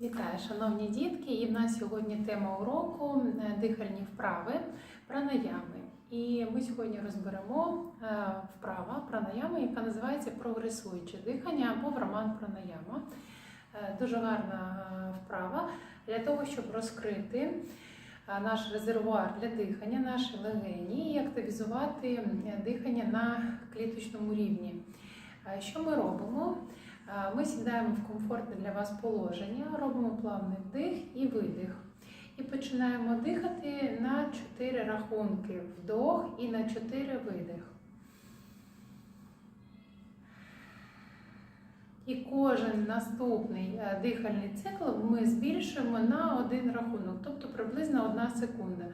Вітаю, шановні дітки! І в нас сьогодні тема уроку е, дихальні вправи пранаями. І ми сьогодні розберемо е, вправа пранаями, яка називається прогресуюче дихання або враман пранаяма. Е, Дуже гарна вправа для того, щоб розкрити наш резервуар для дихання, наші легені і активізувати дихання на кліточному рівні. Що ми робимо? Е, Ми сідаємо в комфортне для вас положення, робимо плавний вдих і видих. І починаємо дихати на 4 рахунки вдох і на 4 видих. І кожен наступний е, дихальний цикл ми збільшуємо на один рахунок, тобто приблизно 1 секунда.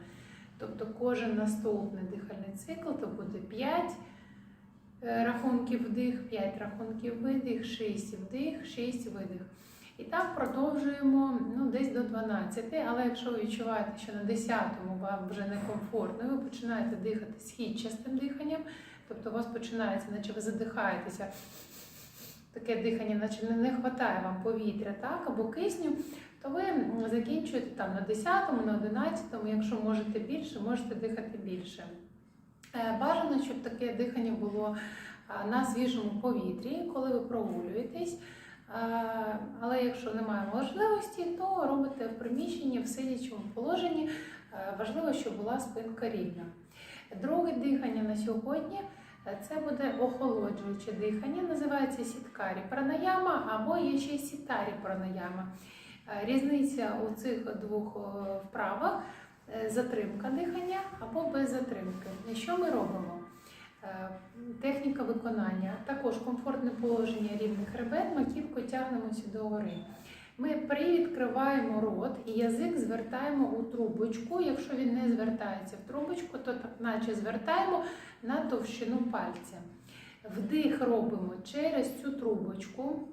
Тобто кожен наступний дихальний цикл то буде 5 Е, рахунків вдих, 5 рахунків видих, 6 вдих, 6 видих. І так продовжуємо ну, десь до 12. Але якщо ви відчуваєте, що на 10-му вам вже некомфортно, ви починаєте дихати східчастим диханням, тобто у вас починається, наче ви задихаєтеся, таке дихання, наче не, не вистачає вам повітря, так, або кисню, то ви закінчуєте там на 10-му, на 11-му, якщо можете більше, можете дихати більше. Е, Бажано, щоб таке дихання було на свіжому повітрі, коли ви прогулюєтесь. Е, Але якщо немає можливості, то робите в приміщенні в сидячому положенні. Е, Важливо, щоб була спинка рівна. Друге дихання на сьогодні е, це буде охолоджуюче дихання, називається сіткарі пранаяма або є ще сітарі пранаяма. Е, Різниця у цих двох е, вправах е, затримка дихання або без затримки. І Що ми робимо? Е, Техніка виконання, також комфортне положення рівних хребет, маківку тягнемося догори. Ми привідкриваємо рот і язик звертаємо у трубочку. Якщо він не звертається в трубочку, то так наче звертаємо на товщину пальця. Вдих робимо через цю трубочку.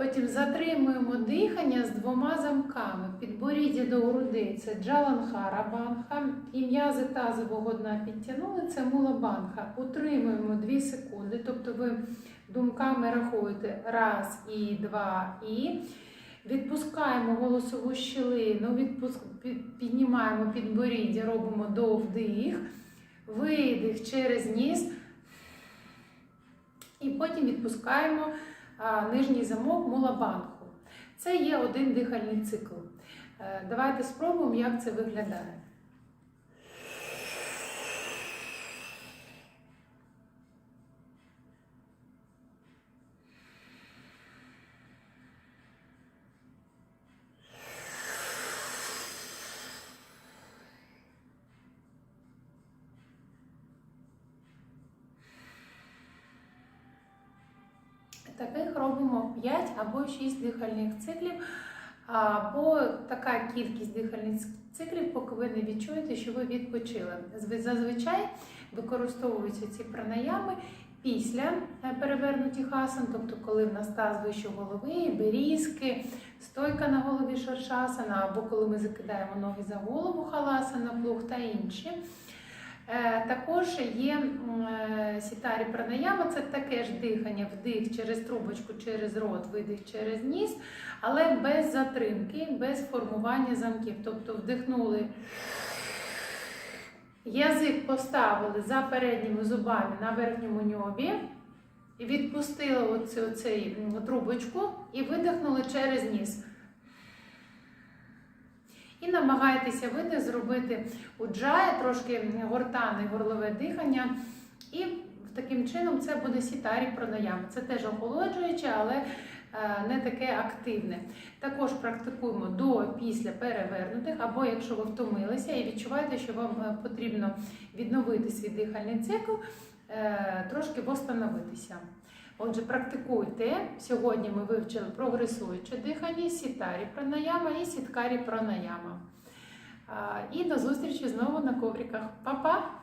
Потім затримуємо дихання з двома замками. Підборіддя до грудей це джаланхара банха. І м'язи тазового дна підтягнули, це мула банха. Утримуємо 2 секунди, тобто ви думками рахуєте раз і два і. Відпускаємо голосову щілину, відпуск... піднімаємо підборіддя, робимо довдих, видих через ніс. І потім відпускаємо нижній замок мулабанху. Це є один дихальний цикл. Е, Давайте спробуємо, як це виглядає. Таких робимо 5 або 6 дихальних циклів, або така кількість дихальних циклів, поки ви не відчуєте, що ви відпочили. Зазвичай використовуються ці пранаями після е, перевернутих асан, тобто коли в нас таз вище голови, берізки, стойка на голові шаршасана, або коли ми закидаємо ноги за голову халасана, плуг та інші. Е, Також є е, сітарі пранаяма, це таке ж дихання, вдих через трубочку, через рот, видих через ніс, але без затримки, без формування замків. Тобто вдихнули, язик поставили за передніми зубами на верхньому ньобі, відпустили оцю, м, трубочку і видихнули через ніс. І намагайтеся видих зробити уджая, трошки гортане горлове дихання. І таким чином це буде сітарі пранаяма. Це теж охолоджуюче, але е, не таке активне. Також практикуємо до після перевернутих, або якщо ви втомилися і відчуваєте, що вам е, потрібно відновити свій дихальний цикл, е, трошки восстановитися. Отже, практикуйте. Сьогодні ми вивчили прогресуюче дихання, сітарі пранаяма і сіткарі пранаяма. І до зустрічі знову на ковриках. Па-па!